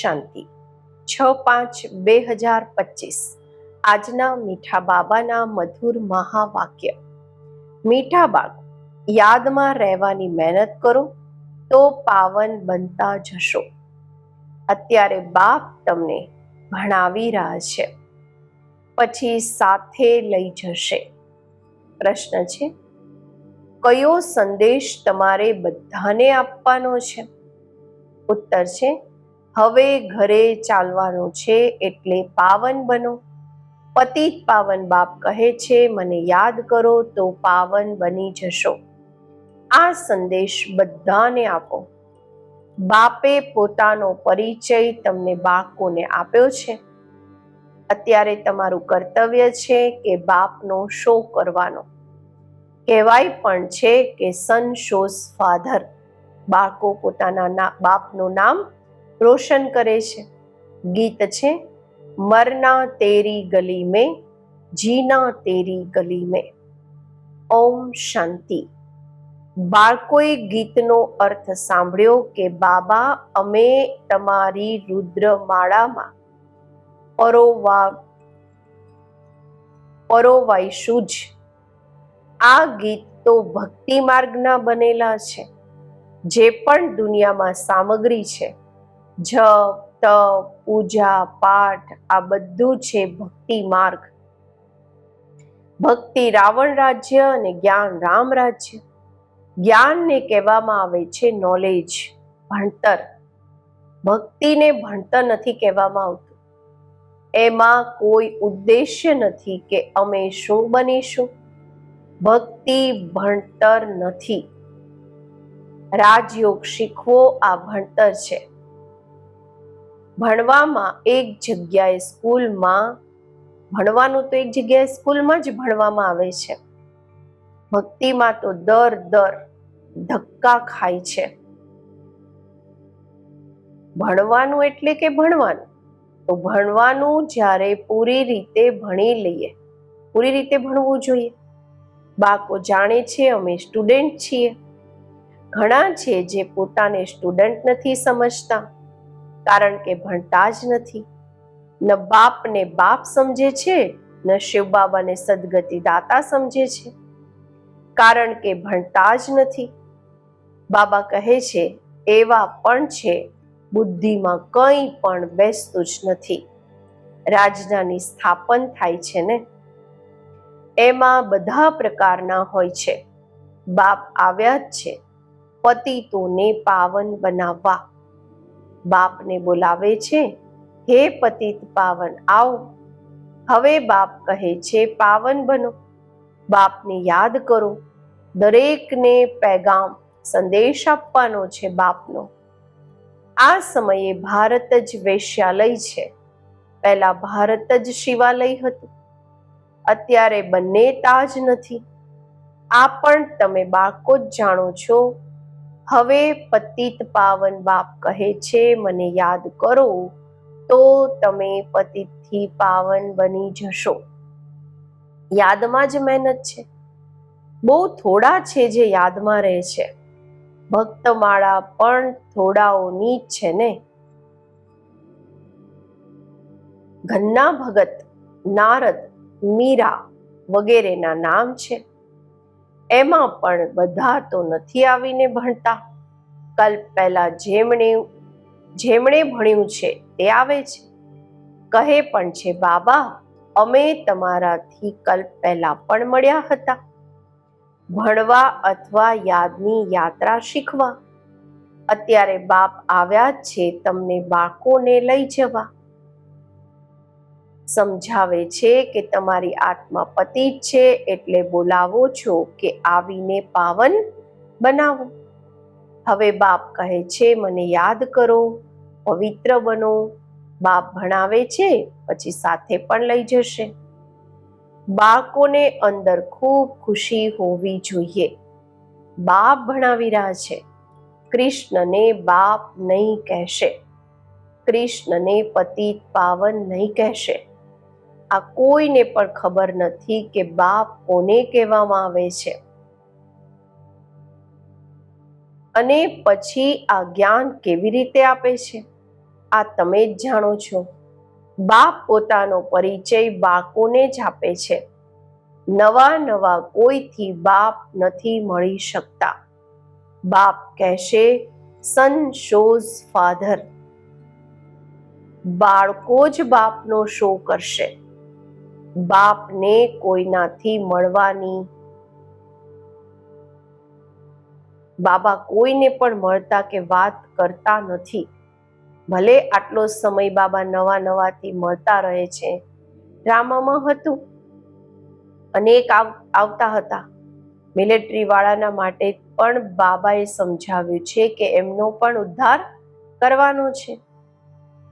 શાંતિ. છ પાંચ બે હજાર પચીસ. આજના મીઠા બાબાના મધુર મહાવાક્ય. મીઠા બાળ યાદમાં રહેવાની મહેનત કરો, તો પાવન બનતા જશો. અત્યારે બાપ તમને ભણાવી રહ્યા છે. પછી સાથે લઈ જશે. પ્રશ્ન છે, કયો સંદેશ તમારે બધાને આપવાનો છે? ઉત્તર છે હવે ઘરે ચાલવાનું છે એટલે પાવન બનો. પતિત પાવન બાપ કહે છે, મને યાદ કરો તો પાવન બની જશો. આ સંદેશ બધાને આપો. બાપે પોતાનો પરિચય તમને બાળકોને આપ્યો છે. અત્યારે તમારું કર્તવ્ય છે કે બાપનો શો કરવાનો. કહેવાય પણ છે કે સન શોઝ ફાધર બાળકો પોતાના બાપનું નામ રોશન કરે છે. ગીત છે, મરના તેરી ગલી મેં, જીના તેરી ગલી મેં. ઓમ શાંતિ. બાળકોએ ગીતનો અર્થ સાંભળ્યો કે, બાબા, અમે તમારી રુદ્રમાળામાં અરોવા પરોવાઈશું જ. આ ગીત તો ભક્તિ માર્ગના બનેલા છે, જે પણ દુનિયામાં સામગ્રી છે. જપ તપ પૂજા પાઠ, આ બધું છે ભક્તિ માર્ગ. ભક્તિ રાવણ રાજ્ય અને જ્ઞાન રામ રાજ્ય. જ્ઞાનને કહેવામાં આવે છે નોલેજ ભણતર. ભક્તિને ભણતર નથી કહેવામાં આવતું. એમાં કોઈ ઉદ્દેશ્ય નથી કે અમે શું બનીશું. ભક્તિ, ભણતર નથી. રાજયોગ શીખવો આ ભણતર છે. ભણવામાં એક જગ્યાએ સ્કૂલમાં, ભણવાનું તો એક જગ્યાએ સ્કૂલમાં જ ભણવામાં આવે છે. ભક્તિમાં તો દર દર ધક્કા ખાય છે. ભણવાનું એટલે કે ભણવાનું. તો ભણવાનું જ્યારે પૂરી રીતે ભણી લઈએ, પૂરી રીતે ભણવું જોઈએ. બાળકો જાણે છે અમે સ્ટુડન્ટ છીએ. ઘણા છે જે પોતાને સ્ટુડન્ટ નથી સમજતા. કારણ કે ભણતા જ નથી. ન બાપને બાપ સમજે છે, ન શિવ બાબાને સદગતિ દાતા સમજે છે. કારણ કે ભણતા જ નથી. બાબા કહે છે, એવા પણ છે, બુદ્ધિમાં કંઈ પણ બેસતું જ નથી. રાજધાની સ્થાપન થાય છે ને? એમાં બધા પ્રકારના હોય છે. બાપ આવ્યા જ છે. પતિ તોને પાવન બનાવવા. બાપને બોલાવે છે, હે પતિત પાવન, આવો. હવે બાપ કહે છે, પાવન બનો. બાપને યાદ કરો, દરેકને પેગામ સંદેશ આપવાનો છે બાપનો. આ સમયે ભારત જ વૈશ્યાલય છે. પહેલા ભારત જ શિવાલય હતું. અત્યારે બંને તાજ નથી. આ પણ તમે બાળકો જ જાણો છો. હવે પતિત પાવન બાપ કહે છે, મને યાદ કરો તો તમે પતિતથી પાવન બની જશો. યાદમાં જ મહેનત છે. બહુ થોડા છે જે યાદમાં રહે છે. ભક્તમાળા પણ થોડાઓની જ છે ને? ઘન્ના ભગત, નારદ, મીરા વગેરેના નામ છે. એમાં પણ બધા તો નથી આવીને ભણતા. કલ્પ પહેલા જેમણે જેમણે ભણ્યું છે તે આવે છે. કહે પણ છે, બાબા, અમે તમારાથી કલ્પ પહેલા પણ મળ્યા હતા. ભણવા અથવા યાદની યાત્રા શીખવા. અત્યારે બાપ આવ્યા છે, તમને બાળકોને લઈ જવા. સમજાવે છે કે તમારી આત્મા પતિ છે એટલે બોલાવો છો કે આવીને પાવન બનાવો. હવે બાપ કહે છે, મને યાદ કરો, પવિત્ર બનો. બાપ ભણાવે છે, પછી સાથે પણ લઈ જશે. બાળકોને અંદર ખૂબ ખુશી હોવી જોઈએ. બાપ ભણાવી રહ્યા છે. કૃષ્ણને બાપ નહીં કહેશે. કૃષ્ણને પતિત પાવન નહીં કહેશે. આ કોઈને પણ ખબર નથી કે બાપ કોને કહેવામાં આવે છે. અને પછી આ જ્ઞાન કેવી રીતે આપે છે? આ તમે જ જાણો છો. બાપ પોતાનો પરિચય બાળકોને જ આપે છે. નવા નવા કોઈથી બાપ નથી મળી શકતા. બાપ કહેશે સન શોઝ ફાધર બાળકો જ બાપનો શો કરશે. બાપને કોઈનાથી મળવાની. બાબા કોઈને પણ મળતા કે વાત કરતા નથી. ભલે આટલો સમય બાબા નવા નવાથી મળતા રહે છે. ડ્રામામાં હતું. અનેક આવતા હતા. મિલિટરી વાળાના માટે પણ બાબાએ સમજાવ્યું છે કે એમનો પણ ઉદ્ધાર કરવાનો છે.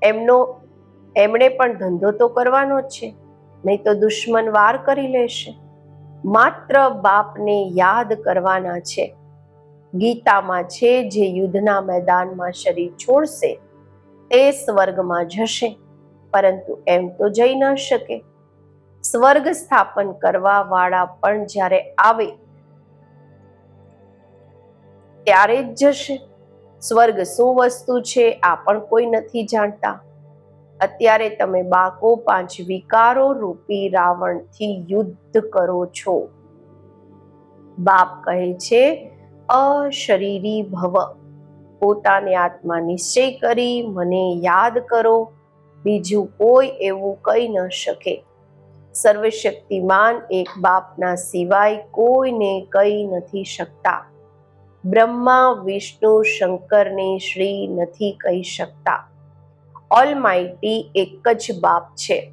એમનો, એમણે પણ ધંધો તો કરવાનો જ છે. નહીં તો દુશ્મન વાર કરી લેશે. માત્ર બાપને યાદ કરવાના છે. ગીતામાં છે, જે યુદ્ધના મેદાનમાં શરીર છોડશે, તે સ્વર્ગમાં જશે, પરંતુ એમ તો જઈ ન શકે. સ્વર્ગ સ્થાપન કરવા વાળા પણ જ્યારે આવે, ત્યારે જ જશે. સ્વર્ગ શું વસ્તુ છે, આ પણ કોઈ નથી જાણતા. અત્યારે તમે બાકો પાંચ વિકારો રૂપી રાવણથી યુદ્ધ કરો છો. બાપ કહે છે, અશરીરી ભવ. પોતાને આત્મા નિશ્ચય કરી મને યાદ કરો. બીજું કોઈ એવું કહી ન શકે. સર્વશક્તિમાન એક બાપના સિવાય કોઈને કહી નથી શકતા. બ્રહ્મા, વિષ્ણુ, શંકરને શ્રી નથી કહી શકતા. ઓલમાઇટી એક જ બાપ છે.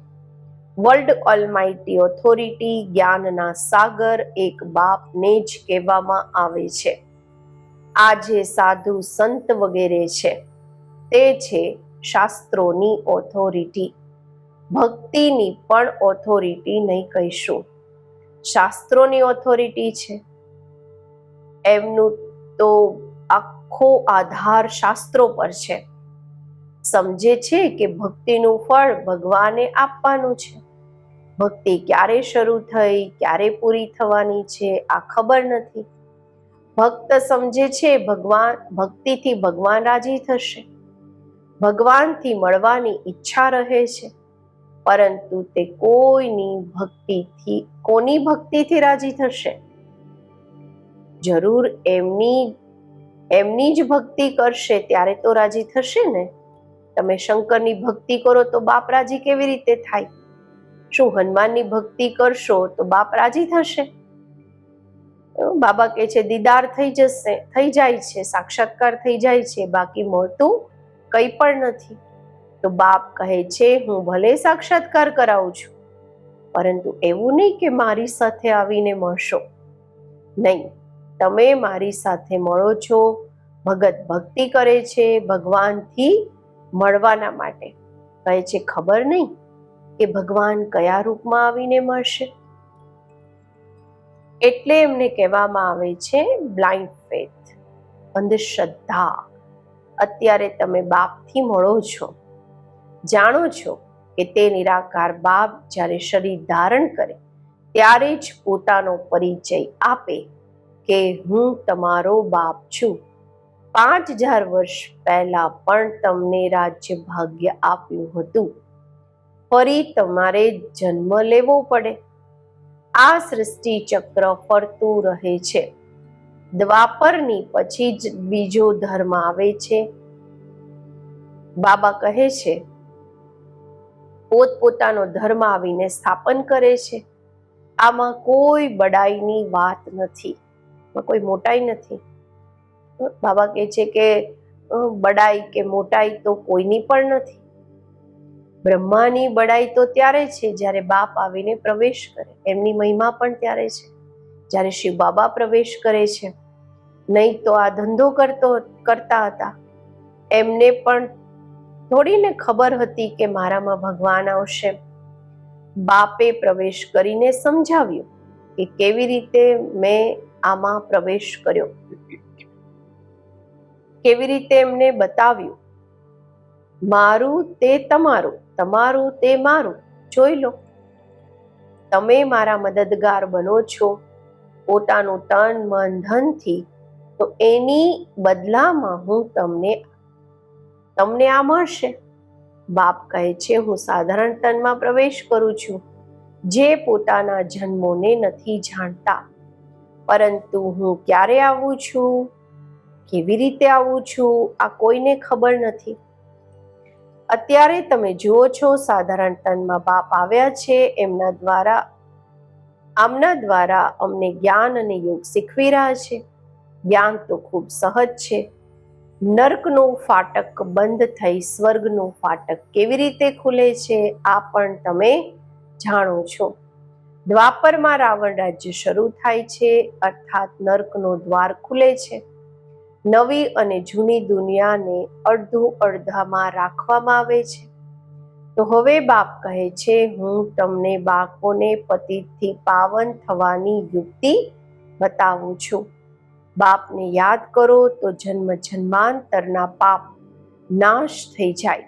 વર્લ્ડ ઓલમાઇટી ઓથોરિટી જ્ઞાનના સાગર એક બાપને જ કહેવામાં આવે છે. આ જે સાધુ સંત વગેરે છે, તે છે શાસ્ત્રોની ઓથોરિટી ભક્તિની પણ ઓથોરિટી નહીં કહીશું. શાસ્ત્રોની ઓથોરિટી છે. એમનું તો આખો આધાર શાસ્ત્રો પર છે. સમજે છે કે ભક્તિનું ફળ ભગવાને આપવાનું છે. ભક્તિ ક્યારે શરૂ થઈ, ક્યારે પૂરી થવાની છે, આ ખબર નથી. ભક્ત સમજે છે ભગવાન, ભક્તિથી ભગવાન રાજી થશે. ભગવાનથી મળવાની ઈચ્છા રહે છે. પરંતુ તે કોઈની ભક્તિથી, કોની ભક્તિથી રાજી થશે? જરૂર એમની એમની જ ભક્તિ કરશે ત્યારે તો રાજી થશે ને? તમે શંકરની ભક્તિ કરો તો બાપ રાજી કેવી રીતે થાય? શું હનુમાનની ભક્તિ કરશો તો બાપ રાજી થશે બાબા કહે છે, દીદાર થઈ જશે, થઈ જાય છે, સાક્ષાત્કાર થઈ જાય છે, બાકી મળતું કંઈ પણ નથી. તો બાપ કહે છે, હું ભલે સાક્ષાત્કાર કરાવું છું, પરંતુ એવું નહીં કે મારી સાથે આવીને મળશો. નહીં, તમે મારી સાથે મળો છો, ભગત ભક્તિ કરે છે, ભગવાનથી મળવાના માટે. કહે છે, ખબર નહીં કે ભગવાન કયા રૂપમાં આવીને મળશે? એટલે એમને કહેવામાં આવે છે, બ્લાઇન્ડ ફેથ, અંધશ્રદ્ધા. અત્યારે તમે બાપથી મળો છો. જાણો છો કે તે નિરાકાર બાપ જ્યારે શરીર ધારણ કરે, ત્યારે જ પોતાનો પરિચય આપે કે હું તમારો બાપ છું. પાંચ હજાર વર્ષ પહેલા પણ તમને રાજ્ય ભાગ્ય આપ્યું હતું. ફરી તમારે જન્મ લેવો પડે. આ સૃષ્ટિ ચક્ર ફરતું રહે છે. દ્વાપરની પછી જ બીજો ધર્મ આવે છે. બાબા કહે છે, પોતપોતાનો ધર્મ આવીને સ્થાપન કરે છે. આમાં કોઈ બડાઈની વાત નથી. કોઈ મોટાઈ નથી. બાબા કહે છે કે બડાઈ કે મોટાઈ તો કોઈની પણ નથી. બ્રહ્માની બડાઈ તો ત્યારે છે જ્યારે બાપ આવીને પ્રવેશ કરે. એમની મહિમા પણ ત્યારે છે. જ્યારે શિવ બાબા પ્રવેશ કરે છે. નહીં તો આ ધંધો કરતો, કરતા હતા. એમને પણ થોડીને ખબર હતી કે મારામાં ભગવાન આવશે. બાપે પ્રવેશ કરીને સમજાવ્યું કે કેવી રીતે મેં આમાં પ્રવેશ કર્યો. કેવી રીતે એમને બતાવ્યું? મારું તે તમારું તમારું તે મારું. જોઈ લો. તમે મારા મદદગાર બનો છો પોતાનું તન, મન, ધનથી, તો એની બદલામાં હું તમને તમને આ મળશે. બાપ કહે છે, હું સાધારણ તનમાં પ્રવેશ કરું છું. જે પોતાના જન્મોને નથી જાણતા, પરંતુ હું ક્યારે આવું છું? કેવી રીતે આવું છું? આ કોઈને ખબર નથી. અત્યારે તમે જુઓ છો સાધારણ તનમાં બાપ આવ્યા છે. એમના દ્વારા, આમના દ્વારા અમને જ્ઞાન અને યોગ શીખવી રહ્યા છે. જ્ઞાન તો ખૂબ સહજ છે. નર્કનું ફાટક બંધ થઈ સ્વર્ગનું ફાટક કેવી રીતે ખુલે છે, આ પણ તમે જાણો છો. દ્વાપરમાં રાવણ રાજ્ય શરૂ થાય છે, અર્થાત નર્કનો દ્વાર ખુલે છે. નવી અને જૂની દુનિયાને અડધું અડધામાં રાખવામાં આવે છે. તો હવે બાપ કહે છે, હું તમને બાળકોને પતિથી પાવન થવાની યુક્તિ બતાવું છું. બાપને યાદ કરો તો જન્મ જન્માંતરના પાપ નાશ થઈ જાય.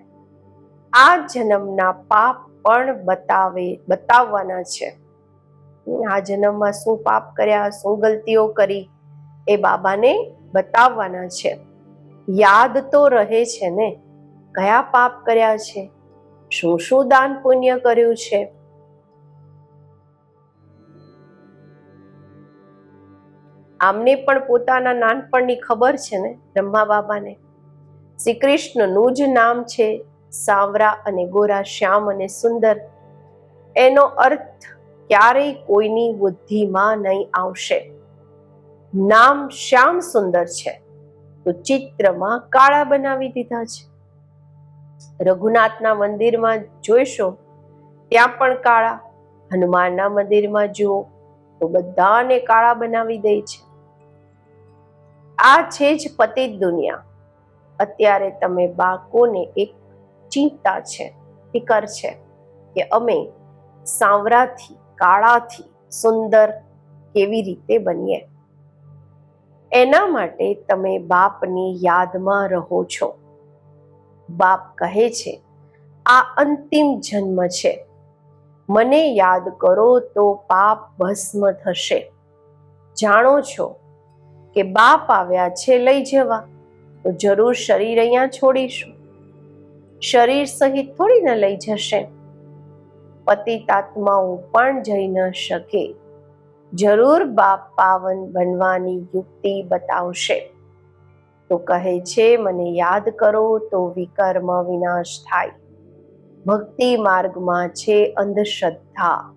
આ જન્મના પાપ પણ બતાવે, બતાવવાના છે. આ જન્મમાં શું પાપ કર્યા, શું ગલતીઓ કરી, એ બાબાને બતાવવાના છે. યાદ તો રહે છે ને? કયા પાપ કર્યા છે? શું શું દાન પુણ્ય કર્યું છે? આમને પણ પોતાના નાનપણની ખબર છે ને બ્રહ્મા બાબાને? શ્રી કૃષ્ણનું જ નામ છે સાવરા અને ગોરા શ્યામ અને સુંદર. એનો અર્થ ક્યારેય કોઈની બુદ્ધિમાં નહીં આવશે. નામ શ્યામ સુંદર છે. તો ચિત્રમાં કાળા બનાવી દીધા છે. રઘુનાથના મંદિરમાં જોઈશો, ત્યાં પણ કાળા. હનુમાનના મંદિરમાં જુઓ, તો બધાને કાળા બનાવી દે છે. આ છે જ પતિત દુનિયા. અત્યારે તમે બાળકોને એક ચિંતા છે, ફિકર છે કે અમે સાંવરાથી, કાળાથી સુંદર કેવી રીતે બનીએ? એના માટે તમે બાપની યાદમાં રહો છો. બાપ કહે છે, આ અંતિમ જન્મ છે. મને યાદ કરો તો પાપ ભસ્મ થશે. જાણો છો કે બાપ આવ્યા છે લઈ જવા. તો જરૂર શરીર અહીંયા છોડીશું. શરીર સહિત થોડી ને લઈ જશે. પતિતાત્માઓ પણ જઈ ન શકે. જરૂર બાપ પાવન બનવાની યુક્તિ બતાવશે. તો કહે છે, મને યાદ કરો તો વિકર્મ વિનાશ થાય. ભક્તિ માર્ગમાં છે અંધશ્રદ્ધા.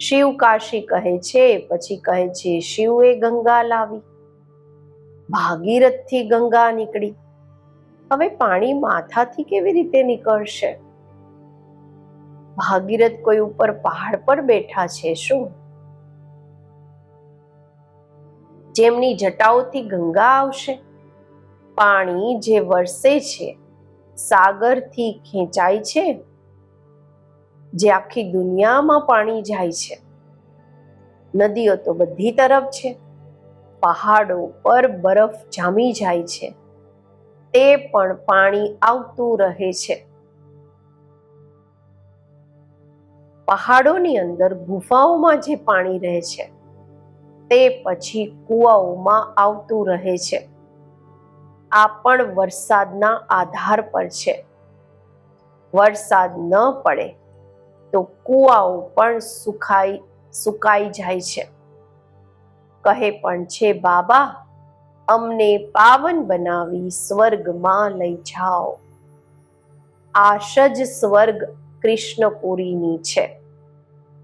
શિવ કાશી કહે છે, પછી કહે છે શિવે ગંગા લાવી. ભાગીરથથી ગંગા નીકળી. હવે પાણી માથાથી કેવી રીતે નીકળશે? ભાગીરથ કોઈ ઉપર પહાડ પર બેઠા છે શું? જેમની જટાઓથી ગંગા આવશે. પાણી જે વરસે છે, સાગરથી ખેંચાય છે, જે આખી દુનિયામાં પાણી જાય છે. નદીઓ તો બધી તરફ છે, પહાડો પર બરફ જામી જાય છે, તે પણ પાણી આવતું રહે છે. પહાડોની અંદર ગુફાઓમાં જે પાણી રહે છે તે પછી કુવાઓમાં આવતું રહે છે. આ પણ વરસાદના આધાર પર છે. વરસાદ ન પડે તો કુવાઓ પણ સુખાઈ, સુકાઈ જાય છે. કહે પણ છે, બાબા, અમને પાવન બનાવી સ્વર્ગમાં લઈ જાઓ. આશજ સ્વર્ગ કૃષ્ણપુરીની છે.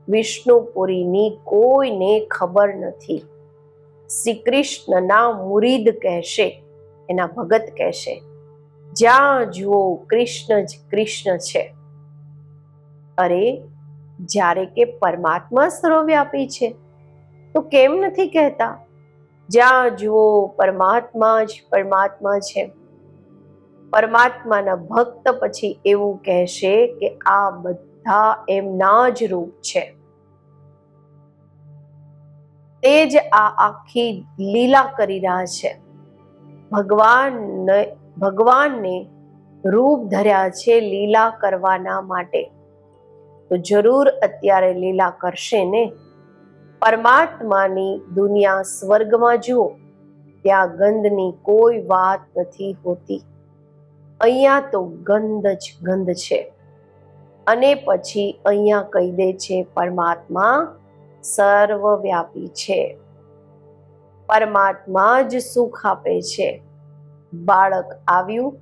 વિષ્ણુપુરીની કોઈને ખબર નથી. શ્રી કૃષ્ણના મુરીદ કહેશે, એના ભગત કહેશે, જ્યાં જુઓ કૃષ્ણ જ કૃષ્ણ છે. અરે, જ્યારે કે પરમાત્મા સર્વવ્યાપી છે, તો કેમ નથી કહેતા? જ્યાં જુઓ પરમાત્મા જ પરમાત્મા છે. પરમાત્માના ભક્ત પછી એવું કહેશે કે આ બધા એમના જ રૂપ છે. તે જ આ આખી લીલા કરી રહ્યા છે. ભગવાનને ભગવાનને રૂપ ધર્યા છે લીલા કરવાના માટે. તો જરૂર અત્યારે લીલા કરશે ને? પરમાત્માની દુનિયા સ્વર્ગમાં જુઓ, ત્યાં ગંધની કોઈ વાત નથી હોતી. અહીંયા તો ગંધ જ ગંધ છે. અને પછી અહીંયા કહી દે છે, પરમાત્મા સર્વવ્યાપી છે. પરમાત્મા જ સુખ આપે છે. બાળક આવ્યું,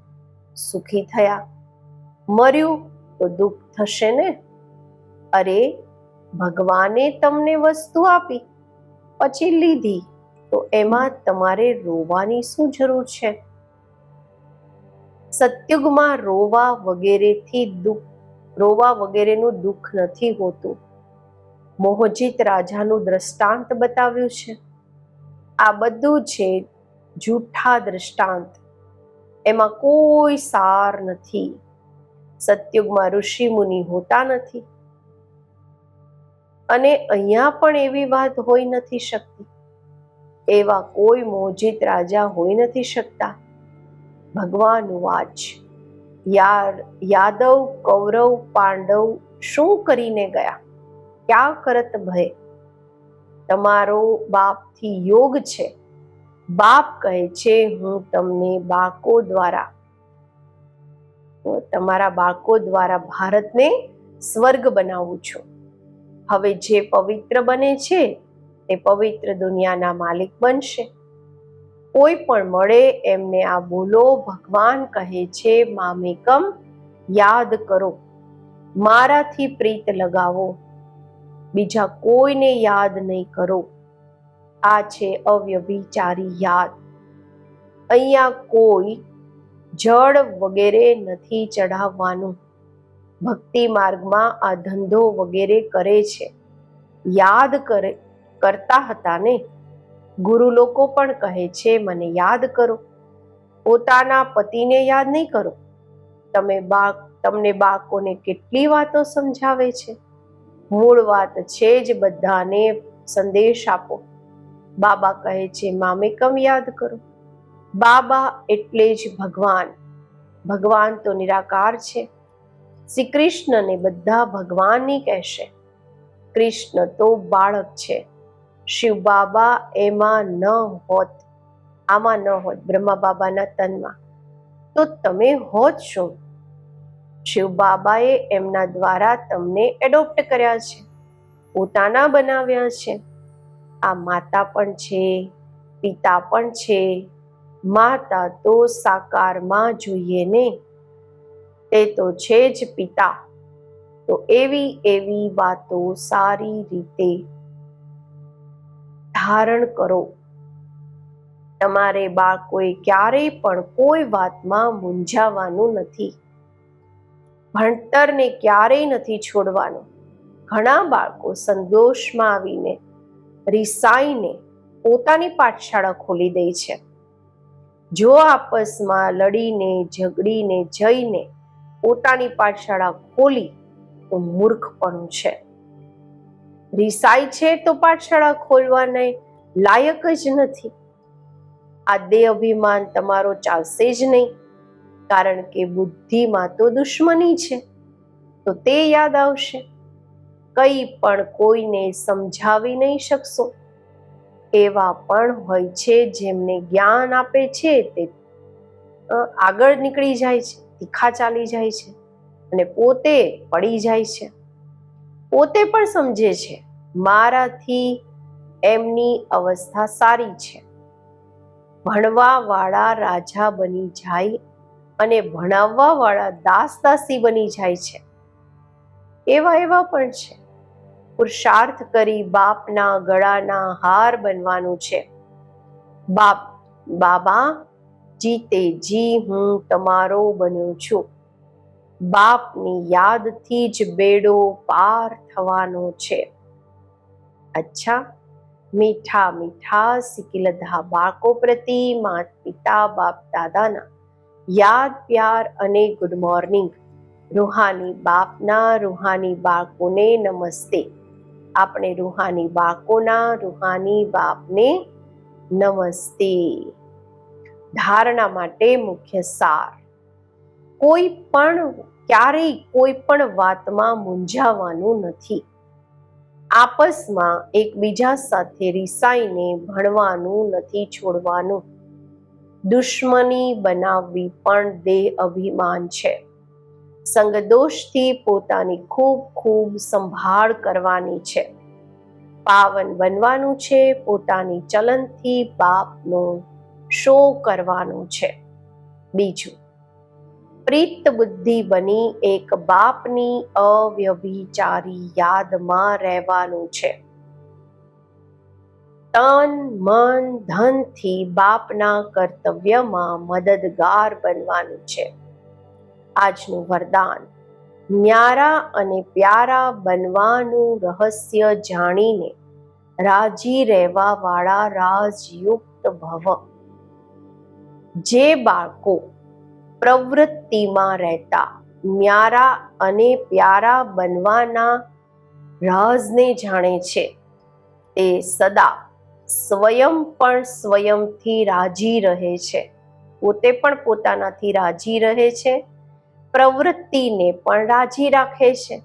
સુખી થયા. મર્યું તો દુઃખ થશે ને? અરે, ભગવાને તમને વસ્તુ આપી, પછી લીધી તો એમાં તમારે રોવાની શું જરૂર છે? સત્યુગમાં રોવા વગેરેથી દુઃખ રોવા વગેરેનું દુઃખ નથી હોતું. મોહજીત રાજાનું દ્રષ્ટાંત બતાવ્યું છે. આ બધું છે જૂઠા દ્રષ્ટાંત. એમાં કોઈ સાર નથી. સત્યુગમાં ઋષિ મુનિ હોતા નથી. અને અહીંયા પણ એવી વાત હોઈ નથી શકતી. એવા કોઈ મોહજીત રાજા હોઈ નથી શકતા. ભગવાન વાચ. યાદવ, કૌરવ, પાંડવ શું કરીને ગયા? ક્યાં કરત ભય? તમારો બાપથી યોગ છે. બાપ કહે છે, હું તમને બાકો દ્વારા, તમારા બાળકો દ્વારા ભારતને સ્વર્ગ બનાવું છું. હવે જે પવિત્ર બને છે, તે પવિત્ર દુનિયાના માલિક બનશે. કોઈ પણ મળે એમને આ બોલો, ભગવાન કહે છે, મામેકમ, યાદ કરો. મારાથી પ્રીત લગાવો. બીજા કોઈને યાદ નહીં કરો. આ છે અવ્યભિચારી યાદ. અહીંયા કોઈ જળ વગેરે નથી ચઢાવવાનું. ભક્તિ માર્ગમાં આ ધંધો વગેરે કરે છે. યાદ કરે, કરતા હતા ને? ગુરુ લોકો પણ કહે છે, મને યાદ કરો. પોતાના પતિને યાદ નહીં કરો. તમે બા તમને બાળકોને કેટલી વાતો સમજાવે છે. મૂળ વાત છે જ બધાને સંદેશ આપો. બાબા કહે છે મામેકમ યાદ કરો. બાબા એટલે જ ભગવાન. ભગવાન તો નિરાકાર છે. શ્રી કૃષ્ણને બધા ભગવાનની કહેશે. કૃષ્ણ તો બાળક છે. શિવ બાબા એમાં ન હોત. આમાં ન હોત બ્રહ્મા બાબાના તનમાં. તો તમે હોત શું? શિવ બાબાએ એમના દ્વારા તમને એડોપ્ટ કર્યા છે. પોતાના બનાવ્યા છે. આ માતા પણ છે, પિતા પણ છે. માતા તો સાકારમાં જોઈએ ને. તે તો છે જ પિતા. તો એવી એવી વાતો સારી રીતે ધારણ કરો. તમારે બાળકોએ ક્યારેય પણ કોઈ વાતમાં મૂંઝાવાનું નથી. ભણતરને ક્યારેય નથી છોડવાનું. ઘણા બાળકો સંતોષમાં આવીને રિસાઈને પોતાની પાઠશાળા ખોલી દે છે. જો આપસમાં લડીને, ઝઘડીને, જઈને પોતાની પાઠશાળા ખોલી, તો મૂર્ખપણું છે. રિસાઈ છે તો પાઠશાળા ખોલવાને લાયક જ નથી. આ દેહ અભિમાન તમારો ચાલશે જ નહીં, કારણ કે બુદ્ધિમાં તો દુશ્મની છે. તો તે યાદ આવશે. કંઈ પણ કોઈને સમજાવી નહીં શકશો. એવા પણ હોય છે જેમને જ્ઞાન આપે છે તે આગળ નીકળી જાય છે, તીખા ચાલી જાય છે અને પોતે પડી જાય છે. પોતે પણ સમજે છે, મારાથી એમની અવસ્થા સારી છે. ભણવાવાળા રાજા બની જાય અને ભણાવવાવાળા દાસ દાસી બની જાય છે. એવા એવા પણ છે. પુરુષાર્થ કરી બાપના ગળાના હાર બનવાનું છે. બાપ, બાબા, જીતે જી હું તમારો બન્યો છું. બાપની યાદથી જ બેડો પાર થવાનો છે. અચ્છા, મીઠા મીઠા સિકિલધા બાળકો પ્રતિ માત પિતા, બાપ દાદાના યાદ, પ્યાર અને ગુડ મોર્નિંગ રૂહાની બાપના રૂહાની બાળકોને નમસ્તે. આપણે રૂહાની બાળકોના રૂહાની બાપને નમસ્તે. ધારણા માટે મુખ્ય સાર. કોઈ પણ ક્યારેય કોઈ પણ વાતમાં મૂંઝાવાનું નથી. આપસમાં એકબીજા સાથે રિસાઈને ભણવાનું નથી છોડવાનું. દુશ્મની બનાવવી પણ દેહ અભિમાન છે. સંગદોષથી પોતાની ખૂબ ખૂબ સંભાળ કરવાની છે. પાવન બનવાનું છે, પોતાની ચલનથી બાપનો શો કરવાનું છે. બીજું પ્રીત બુદ્ધિ બની એક બાપની અવ્યભિચારી યાદમાં રહેવાનું છે. તન, મન, ધનથી બાપના કર્તવ્યમાં મદદગાર બનવાનું છે. આજનું વરદાન, ન્યારા અને પ્યારા બનવાનું રહસ્ય જાણીને રાજી રહેવા વાળા રાજયુક્ત ભવ. જે બાળકો પ્રવૃત્તિમાં રહેતા. ન્યારા અને પ્યારા બનવાના રાજને જાણે છે. તે સદા સ્વયં પણ સ્વયંથી રાજી રહે છે. પોતે પણ પોતાનાથી રાજી રહે છે. પ્રવૃત્તિને પણ રાજી રાખે છે.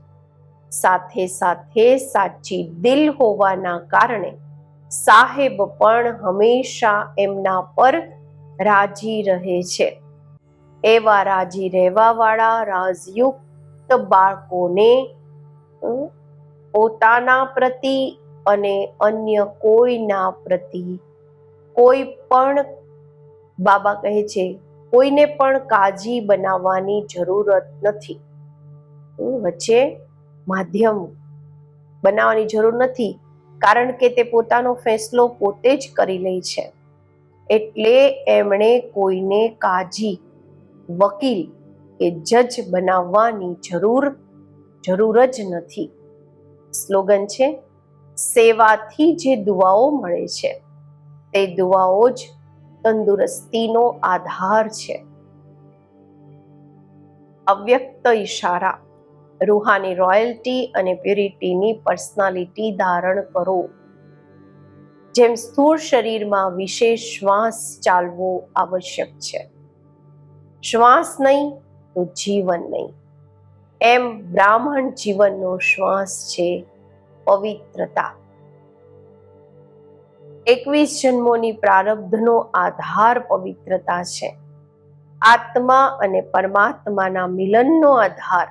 સાથે સાથે સાચી દિલ હોવાના કારણે સાહેબ પણ હંમેશા એમના પર રાજી રહે છે. એવા રાજી રહેવા વાળા રાજયુક્ત બાળકોને પોતાના પ્રતિ અને અન્ય કોઈના પ્રતિ કોઈ પણ બાબા કહે છે, કોઈને પણ કાજી બનાવવાની જરૂરત નથી. વચ્ચે માધ્યમ બનાવવાની જરૂર નથી, કારણ કે તે પોતાનો ફેસલો પોતે જ કરી લે છે. એટલે એમણે કોઈને કાજી વકીલ કે જજ બનાવવાની જરૂર જરૂર જ નથી. સ્લોગન છે, સેવાથી જે દુઆઓ મળે છે, તે દુઆઓ જ તંદુરસ્તીનો આધાર છે. અવ્યક્ત ઈશારા, રૂહાની રોયલ્ટી અને પ્યુરિટીની પર્સનાલિટી ધારણ કરો. જેમ સ્થૂળ શરીરમાં વિશેષ શ્વાસ ચાલવો આવશ્યક છે. શ્વાસ નહીં તો જીવન નહીં. એમ બ્રાહ્મણ જીવનનો શ્વાસ છે પવિત્રતા. એકવીસ જન્મોની પ્રારબ્ધનો આધાર પવિત્રતા છે. આત્મા અને પરમાત્માના મિલનનો આધાર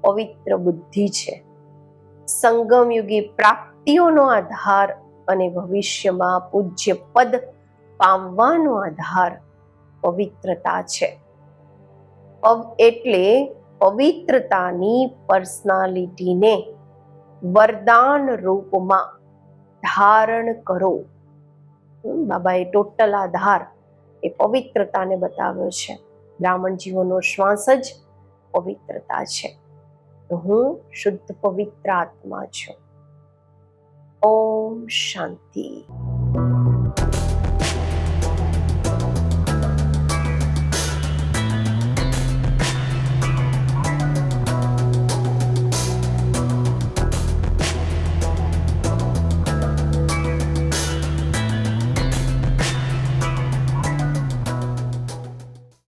પવિત્ર બુદ્ધિ છે. સંગમયુગી પ્રાપ્તિઓનો આધાર અને ભવિષ્યમાં પૂજ્ય પદ પામવાનો આધાર પવિત્રતા છે. એટલે પવિત્રતાની પર્સનાલિટીને વરદાન રૂપમાં ધારણ કરો. બાબાએ ટોટલ આધાર એ પવિત્રતાને બતાવ્યો છે. બ્રાહ્મણ જીવોનો શ્વાસ જ પવિત્રતા છે. હું શુદ્ધ પવિત્ર આત્મા છું. ઓમ શાંતિ.